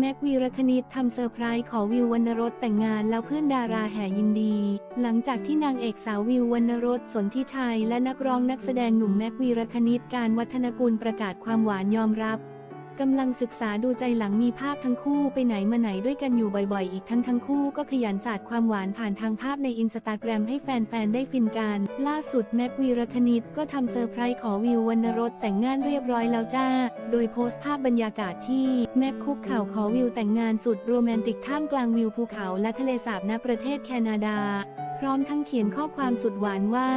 แม็กวีรคณิตทำเซอร์ไพรส์ขอวิววรรณรสแต่งงานแล้วเพื่อนดาราแห่ยินดี หลังจากที่นางเอกสาววิววรรณรสสนทิชัยและนักร้องนักแสดงหนุ่มแม็กวีรคณิตการวัฒนกุลประกาศความหวานยอมรับ กำลังศึกษาดูใจหลังมีภาพทั้งคู่ไปไหนมาไหนด้วยกันอยู่บ่อยๆ อีกทั้งทั้งคู่ก็ขยันสาดความหวานผ่านทางภาพในอินสตาแกรมให้แฟนๆ ได้ฟินกัน ล่าสุดแม็กวีรคณิตก็ทำเซอร์ไพรส์ขอวิววรรณรสแต่งงานเรียบร้อยแล้วจ้า โดยโพสต์ภาพบรรยากาศที่แม็กคุกเข่าขอวิวแต่งงานสุดโรแมนติกท่ามกลางวิวภูเขาและทะเลสาบณประเทศแคนาดา พร้อมทั้งเขียนข้อความสุดหวานว่า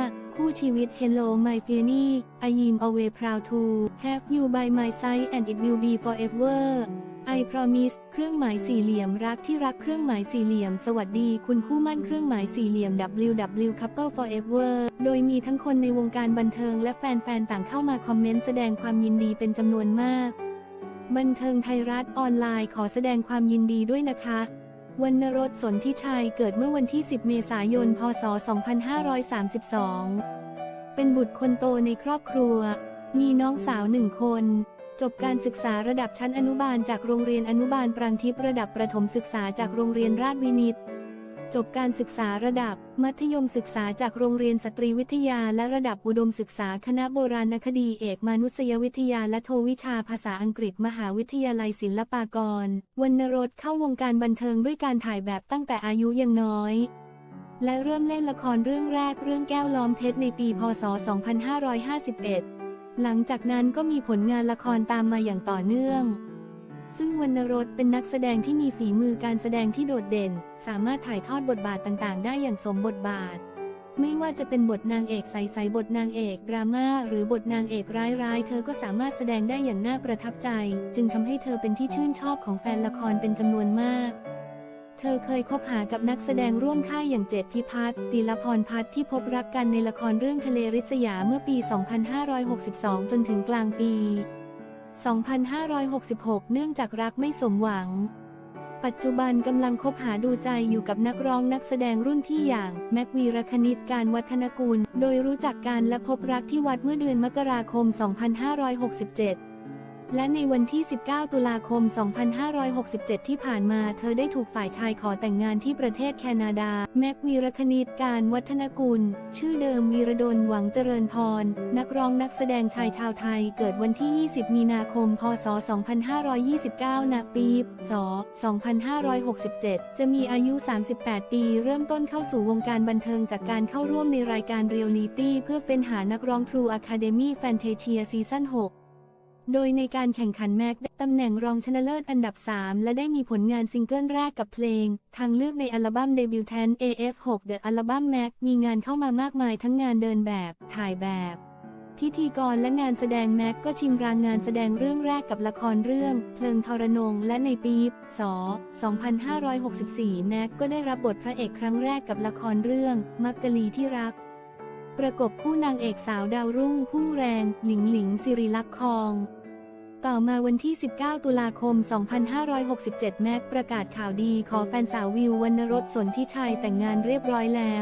คู่ชีวิต Hello my f i a n y I am always proud to have you by my side and it will be forever I promise เครื่องหมายสี่เหลี่ยมรักที่รักเครื่องหมายสี่เหลี่ยม สวัสดีคุณคู่มั่นเครื่องหมายสี่เหลี่ยม WW couple forever โดยมีทั้งคนในวงการบันเทิงและแฟนๆ ต่างเข้ามาคอมเมนต์แสดงความยินดีเป็นจำนวนมาก บันเทิงไทยรัฐออนไลน์ขอแสดงความยินดีด้วยนะคะ วรรณรสสนทิชัยเกิดเมื่อวันที่ 10 เมษายน พศ 2532 เป็นบุตรคนโตในครอบครัว มีน้องสาวหนึ่งคน จบการศึกษาระดับชั้นอนุบาลจากโรงเรียนอนุบาลปรางทิพย์ระดับประถมศึกษาจากโรงเรียนราชวินิต จบการศึกษาระดับ มัธยมศึกษาจากโรงเรียนสตรีวิทยาและระดับอุดมศึกษาคณะโบราณคดีเอกมนุษยวิทยาและโทวิชาภาษาอังกฤษมหาวิทยาลัยศิลปากรวรรณรสเข้าวงการบันเทิงด้วยการถ่ายแบบตั้งแต่อายุยังน้อย และเริ่มเล่นละครเรื่องแรกเรื่องแก้วล้อมเพชรในปี พศ 2551 หลังจากนั้นก็มีผลงานละครตามมาอย่างต่อเนื่อง ซึ่งวรรณรสเป็นนักแสดงที่มีฝีมือการแสดงที่โดดเด่น สามารถถ่ายทอดบทบาทต่างๆ ได้อย่างสมบทบาท ไม่ว่าจะเป็นบทนางเอกใสๆบทนางเอกดราม่าหรือบทนางเอกร้ายๆ เธอก็สามารถแสดงได้อย่างน่าประทับใจ จึงทำให้เธอเป็นที่ชื่นชอบของแฟนละครเป็นจำนวนมาก เธอเคยคบหากับนักแสดงร่วมค่ายอย่างเจตพิพัฒน์ติลพรพัฒน์ที่พบรักกันในละครเรื่องทะเลริษยาเมื่อปี 2562 จนถึงกลางปี 2566 เนื่องจากรักไม่สมหวัง ปัจจุบันกำลังคบหาดูใจอยู่กับนักร้องนักแสดงรุ่นพี่อย่าง แม็กวีรคณิตการวัฒนกุล โดยรู้จักกันและพบรักที่วัดเมื่อเดือนมกราคม 2567 และในวันที่ 19 ตุลาคม 2567 ที่ผ่านมา เธอได้ถูกฝ่ายชายขอแต่งงานที่ประเทศแคนาดา แม็กวีรคณิตการวัฒนกุล ชื่อเดิมวีรดลหวังเจริญพร นักร้องนักแสดงชายชาวไทย เกิดวันที่ 20 มีนาคม พศ 2529ณปีศ.2567 จะมีอายุ 38 ปี เริ่มต้นเข้าสู่วงการบันเทิงจากการเข้าร่วมในรายการเรียลลิตี้เพื่อเฟ้นหานักร้อง True Academy Fantasia ซีซั่น6 โดยในการแข่งขันแม็กได้ตำแหน่งรองชนะเลิศอันดับ 3 และได้มีผลงานซิงเกิลแรกกับเพลง ทางเลือกในอัลบั้มเดบิวต์แทน AF6 The อัลบั้มแม็กมีงานเข้ามามากมายทั้งงานเดินแบบ ถ่ายแบบพิธีกรและงานแสดงแม็กก็ชิมรางงานแสดงเรื่องแรกกับละครเรื่อง เพลิงทรนงและในปีศ.2564 แม็กก็ได้รับบทพระเอกครั้งแรกกับละครเรื่อง มักกะลีที่รัก ประกบคู่นางเอกสาวดาวรุ่งพุ่งแรง หลิงหลิงสิริลักษ์คอง ต่อมาวันที่ 19 ตุลาคม 2567 แม็กประกาศข่าวดีขอแฟนสาววิววรรณรสสนทิชัยแต่งงานเรียบร้อยแล้ว